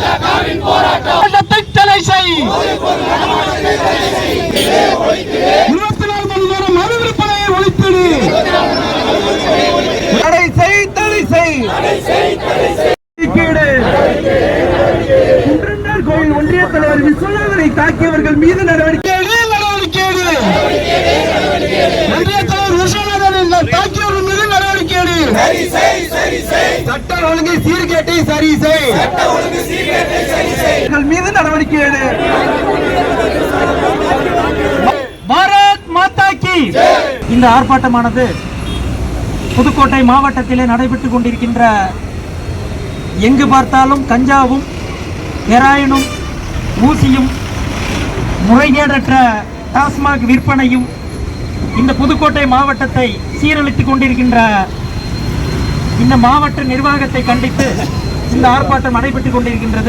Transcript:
போராட்டத்தை தடை செய் இருபத்தி நாலு மணி நேரம் மது விற்பனையை ஒழித்திடு. தடை செய் தடை செய் கோயில் ஒன்றிய தலைவர் விஸ்வநாதனை தாக்கியவர்கள் மீது நடவடிக்கை. நடவடிக்கை. ஒன்றிய தலைவர் விஸ்வநாதனை தாக்கியவர்கள் மீது நடவடிக்கை எடு. சட்ட ஒழுங்கை சீர்கேட்டை சரி செய் மீது நடவடிக்கை எடு. பாரத் மாதா கி. இந்த ஆர்ப்பாட்டமானது புதுக்கோட்டை மாவட்டத்திலே நடைபெற்றுக் கொண்டிருக்கின்ற எங்கு பார்த்தாலும் கஞ்சாவும் ஹெராயினும் ஊசியும் முறைகேடற்ற டாஸ்மாக் விற்பனையும் இந்த புதுக்கோட்டை மாவட்டத்தை சீரழித்துக் கொண்டிருக்கின்ற இந்த மாவட்ட நிர்வாகத்தை கண்டித்து இந்த ஆர்ப்பாட்டம் நடைபெற்றுக் கொண்டிருக்கின்றது.